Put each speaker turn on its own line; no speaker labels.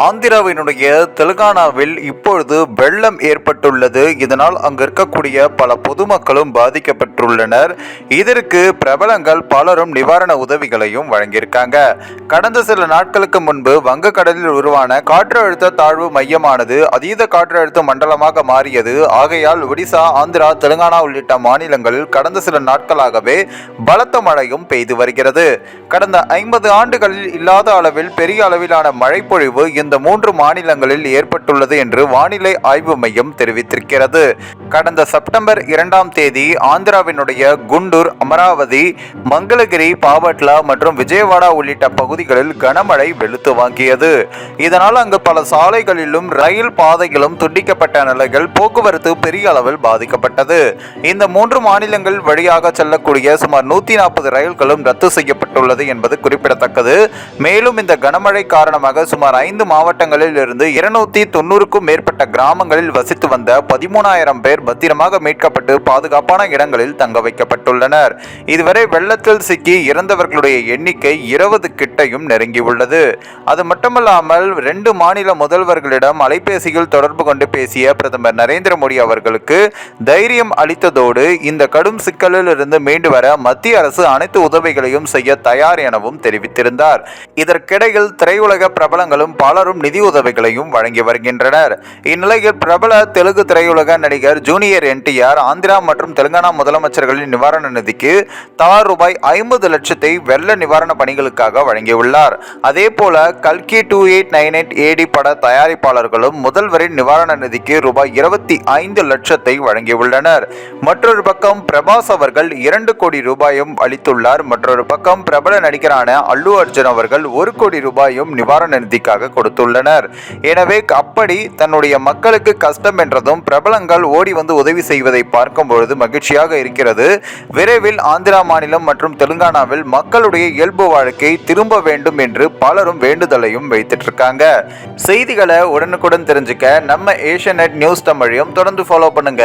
ஆந்திராவினுடைய தெலுங்கானாவில் இப்பொழுது வெள்ளம் ஏற்பட்டுள்ளது. இதனால் அங்கு இருக்கக்கூடிய பல பொதுமக்களும் பாதிக்கப்பட்டுள்ளனர். இதற்கு பிரபலங்கள் பலரும் நிவாரண உதவிகளையும் வழங்கியிருக்காங்க. கடந்த சில நாட்களுக்கு முன்பு வங்கக்கடலில் உருவான காற்றழுத்த தாழ்வு மையமானது அதீத காற்றழுத்த மண்டலமாக மாறியது. ஆகையால் ஒடிசா ஆந்திரா தெலுங்கானா உள்ளிட்ட மாநிலங்களில் கடந்த சில நாட்களாகவே பலத்த மழையும் பெய்து வருகிறது. கடந்த ஐம்பது ஆண்டுகளில் இல்லாத அளவில் பெரிய அளவிலான மழைப்பொழிவு இந்த மூன்று மாநிலங்களில் ஏற்பட்டுள்ளது என்று வானிலை ஆய்வு மையம் தெரிவித்திருக்கிறது. கடந்த செப்டம்பர் இரண்டாம் தேதி ஆந்திராவினுடைய குண்டூர் அமராவதி மங்களகிரி பாவட்லா மற்றும் விஜயவாடா உள்ளிட்ட பகுதிகளில் கனமழை வெளுத்து வாங்கியது. இதனால் அங்கு பல சாலைகளிலும் ரயில் பாதைகளும் துண்டிக்கப்பட்ட நிலைகள் போக்குவரத்து பெரிய அளவில் பாதிக்கப்பட்டது. இந்த மூன்று மாநிலங்கள் வழியாக செல்லக்கூடிய சுமார் நூத்தி நாற்பது ரயில்களும் ரத்து செய்யப்பட்டுள்ளது என்பது குறிப்பிடத்தக்கது. மேலும் இந்த கனமழை காரணமாக சுமார் ஐந்து மாவட்டங்களில் இருந்து இருநூத்தி தொண்ணூறுக்கும் மேற்பட்ட கிராமங்களில் வசித்து வந்த பதிமூணாயிரம் பேர் பத்திரமாக மீட்கப்பட்டு பாதுகாப்பான இடங்களில் தங்க வைக்கப்பட்டுள்ளனர். இதுவரை வெள்ளத்தில் சிக்கி இறந்தவர்களுடைய எண்ணிக்கை இருபது கிட்டையும் நெருங்கியுள்ளது. அது மட்டுமல்லாமல் ரெண்டு மாநில முதல்வர்களிடம் அலைபேசியில் தொடர்பு கொண்டு பேசிய பிரதமர் நரேந்திர மோடி அவர்களுக்கு தைரியம் அளித்ததோடு இந்த கடும் சிக்கலில் இருந்து மீண்டு வர மத்திய அரசு அனைத்து உதவிகளையும் செய்ய தயார் எனவும் தெரிவித்திருந்தார். இதற்கிடையில் திரையுலக பிரபலங்களும் பல பலரும் நிதி உதவிகளையும் வழங்கி வருகின்றனர். இந்நிலையில் பிரபல தெலுங்கு திரையுலக நடிகர் ஜூனியர் என்டிஆர் ஆந்திரா மற்றும் தெலுங்கானா முதலமைச்சர்களின் நிவாரண நிதிக்கு தலா ரூபாய் ஐம்பது லட்சத்தை வெள்ள நிவாரண பணிகளுக்காக வழங்கியுள்ளார். அதே போல கல்கி two eight nine eight AD பட தயாரிப்பாளர்களும் முதல்வரின் நிவாரண நிதிக்கு ரூபாய் இருபத்தி ஐந்து லட்சத்தை வழங்கியுள்ளனர். மற்றொரு பக்கம் பிரபாஸ் அவர்கள் இரண்டு கோடி ரூபாயும் அளித்துள்ளார். மற்றொரு பக்கம் பிரபல நடிகரான அல்லு அர்ஜுன் அவர்கள் ஒரு கோடி ரூபாயும் நிவாரண நிதிக்காக கொடுத்தார் கொடுத்துள்ளனர். எனவே அப்படி தன்னுடைய மக்களுக்கு கஷ்டம் என்றதும் பிரபலங்கள் ஓடி வந்து உதவி செய்வதை பார்க்கும் பொழுது மகிழ்ச்சியாக இருக்கிறது. விரைவில் ஆந்திரா மாநிலம் மற்றும் தெலுங்கானாவில் மக்களுடைய இயல்பு வாழ்க்கை திரும்ப வேண்டும் என்று பலரும் வேண்டுதலையும் வைத்துட்டு இருக்காங்க செய்திகளை உடனுக்குடன் தெரிஞ்சுக்க நம்ம ஏஷியநெட் நியூஸ் தமிழையும் தொடர்ந்து ஃபாலோ பண்ணுங்க.